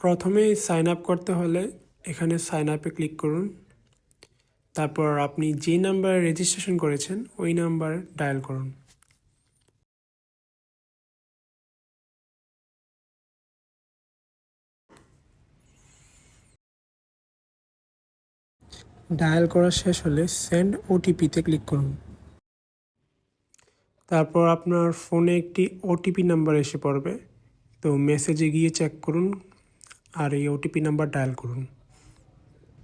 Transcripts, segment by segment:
প্রথমেই sign up করতে হলে এখানে সাইন আপে ক্লিক করুন। তারপর আপনি যে নাম্বারে রেজিস্ট্রেশন করেছেন, ওই নাম্বার ডায়াল করুন। ডায়াল করা শেষ হলে সেন্ড ওটিপিতে ক্লিক করুন। তারপর আপনার ফোনে একটি ওটিপি নাম্বার এসে পড়বে। তো মেসেজে গিয়ে চেক করুন। আর এই ওটিপি নাম্বার ডায়াল করুন।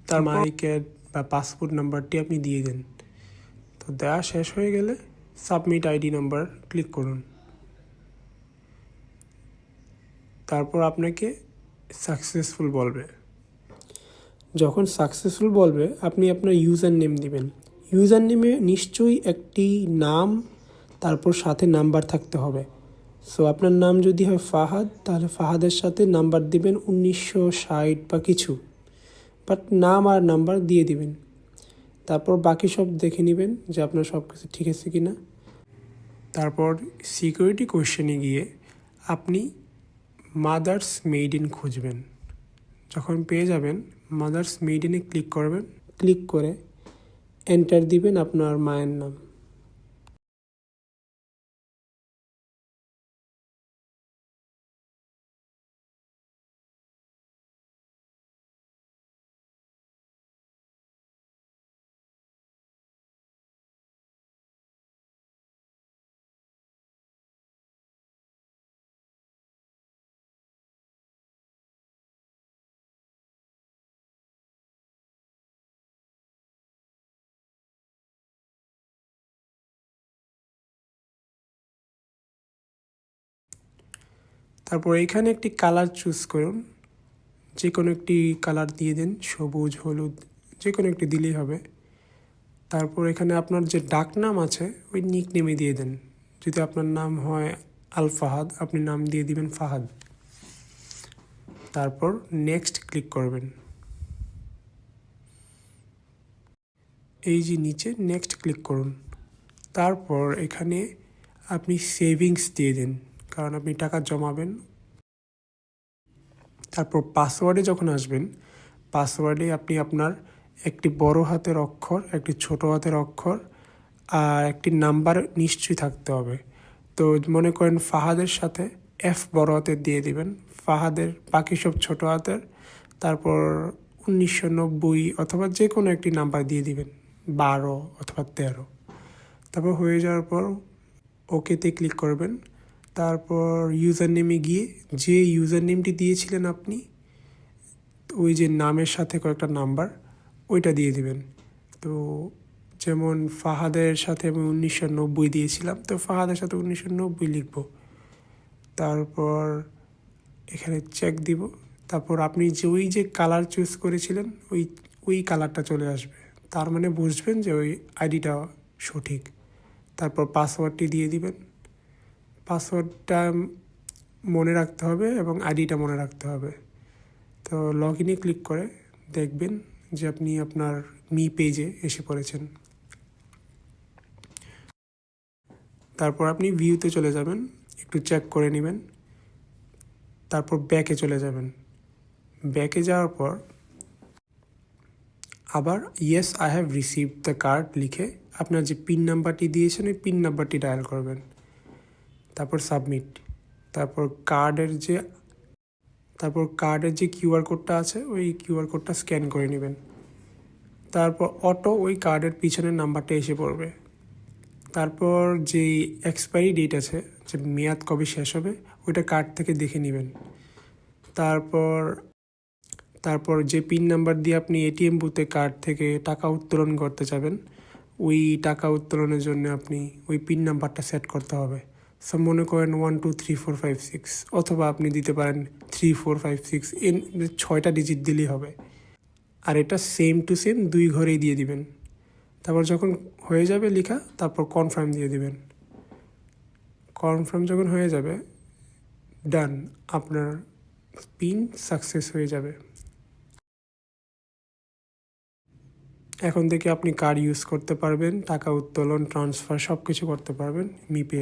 তার মাইকের বা পাসপোর্ট নাম্বারটি আপনি দিয়ে দেন। তো দেওয়া শেষ হয়ে গেলে সাবমিট আইডি নাম্বার ক্লিক করুন। তারপর আপনাকে সাকসেসফুল বলবে। যখন সাকসেসফুল বলবে আপনি আপনার ইউজার নেম দিবেন। ইউজার নেমে নিশ্চয়ই একটি নাম তারপর সাথে নাম্বার থাকতে হবে। সো আপনার নাম যদি হয় ফাহাদ, তাহলে ফাহাদের সাথে নাম্বার দিবেন উনিশশো ষাট বা কিছু। বাট নাম আর নাম্বার দিয়ে দিবেন। তারপর বাকি সব দেখে নেবেন যে আপনার সব কিছু ঠিক আছে কি না তারপর সিকিউরিটি কোয়েশ্চেনে গিয়ে আপনি মাদার্স মেড ইন খুঁজবেন। যখন পেয়ে যাবেন মাদার্স মেড ইনে ক্লিক করবেন। ক্লিক করে এন্টার দিবেন আপনার মায়ের নাম। তারপর এখানে একটি কালার চুজ করুন। যে কোনো একটি কালার দিয়ে দিন, সবুজ, হলুদ যে কোনো একটি দিলেই হবে। তারপর এখানে আপনার যে ডাক নাম আছে, ওই নিক নেমে দিয়ে দেন। যদি আপনার নাম হয় আল ফাহাদ আপনি নাম দিয়ে দিবেন ফাহাদ। তারপর নেক্সট ক্লিক করবেন। এই যে নিচে নেক্সট ক্লিক করুন। তারপর এখানে আপনি সেভিংস দিয়ে দিন। কারণ আপনি টাকা জমাবেন। তারপর পাসওয়ার্ডে যখন আসবেন পাসওয়ার্ডে আপনি আপনার একটি বড় হাতের অক্ষর, একটি ছোট হাতের অক্ষর আর একটি নাম্বার নিশ্চয়ই থাকতে হবে। তো মনে করেন ফাহাদের সাথে এফ বড় হাতের দিয়ে দিবেন। ফাহাদের বাকি সব ছোট হাতের, তারপর উনিশশো নব্বই অথবা যে কোনো একটি নাম্বার দিয়ে দিবেন, বারো অথবা তেরো। তারপর হয়ে যাওয়ার পর ওকেতে ক্লিক করবেন। তারপর ইউজার নেমে গিয়ে যে ইউজার নেমটি দিয়েছিলেন আপনি, ওই যে নামের সাথে কয়েকটা নাম্বার ওইটা দিয়ে দিবেন। তো যেমন ফাহাদের সাথে আমি উনিশশো নব্বই দিয়েছিলাম, তো ফাহাদের সাথে উনিশশো নব্বই লিখব। তারপর এখানে চেক দিব। তারপর আপনি যে ওই যে কালার চুজ করেছিলেন, ওই ওই কালারটা চলে আসবে। তার মানে বুঝবেন যে ওই আইডিটা সঠিক। তারপর পাসওয়ার্ডটি দিয়ে দিবেন। পাসওয়ার্ডটা মনে রাখতে হবে এবং আইডিটা মনে রাখতে হবে। তো লগ ইনে ক্লিক করে দেখবেন যে আপনি আপনার মি পেজে এসে পড়েছেন। তারপর আপনি ভিউতে চলে যাবেন, একটু চেক করে নেবেন। তারপর ব্যাকে চলে যাবেন। ব্যাকে যাওয়ার পর আবার yes I have receive the card লিখে আপনার যে পিন নাম্বারটি দিয়েছেন, ওই পিন নাম্বারটি ডায়াল করবেন। তারপর সাবমিট তারপর কার্ডের যে, তারপর কার্ডের যে কিউআর কোডটা আছে, ওই কিউআর কোডটা স্ক্যান করে নেবেন। তারপর অটো ওই কার্ডের পিছনের নাম্বারটা এসে পড়বে। তারপর যেই এক্সপায়ারি ডেট আছে, যে মেয়াদ কবে শেষ হবে, ওইটা কার্ড থেকে দেখে নেবেন। তারপর তারপর যে পিন নাম্বার দিয়ে আপনি এটিএম বুথে কার্ড থেকে টাকা উত্তোলন করতে যাবেন, ওই টাকা উত্তোলনের জন্য আপনি ওই পিন নাম্বারটা সেট করতে হবে। সব মনে করেন one two three four five six অথবা আপনি দিতে পারেন থ্রি ফোর ফাইভ সিক্স এন ছয়টা ডিজিট দিলেই হবে। আর এটা সেম টু সেম দুই ঘরেই দিয়ে দিবেন। তারপর যখন হয়ে যাবে লেখা, তারপর কনফার্ম দিয়ে দিবেন। কনফার্ম যখন হয়ে যাবে ডান আপনার পিন সাকসেস হয়ে যাবে। এখন থেকে আপনি কার্ড ইউজ করতে পারবেন, টাকা উত্তোলন ট্রান্সফার সব কিছু করতে পারবেন মিপে